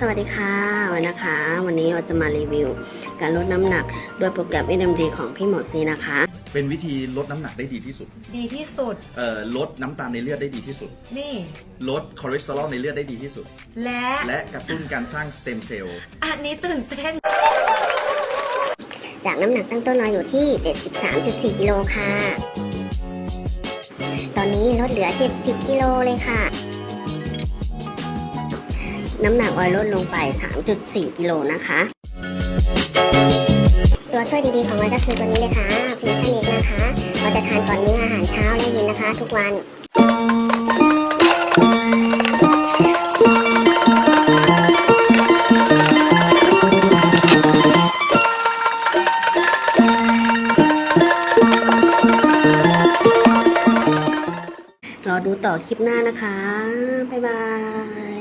สวัสดีค่ะวันนะคะ วันนี้เราจะมารีวิว การลดน้ำหนักด้วยโปรแกรม NMD ของพี่หมอซีนะคะ เป็นวิธีลดน้ำหนักได้ดีที่สุด ดีที่สุด เอ่อลดน้ำตาลในเลือดได้ดีที่สุด นี่ ลดคอเลสเตอรอลในเลือดได้ดีที่สุด และ และกระตุ้นการสร้างสเต็มเซลล์อันนี้ตื่นเต้น จากน้ำหนักตั้งต้นเราอยู่ที่ 73.4กิโลค่ะ ตอนนี้ลดเหลือ 70กิโลเลยค่ะ น้ำหนักออยลดลงไป 3.4 กิโลนะคะ ตัวช่วยดีๆของออยก็คือตัวนี้เลยค่ะฟิวชั่นเอกนะคะเราจะทานก่อนมื้ออาหารเช้าและเย็นนะคะ ทุกวันรอดูต่อคลิปหน้านะคะ บ๊ายบาย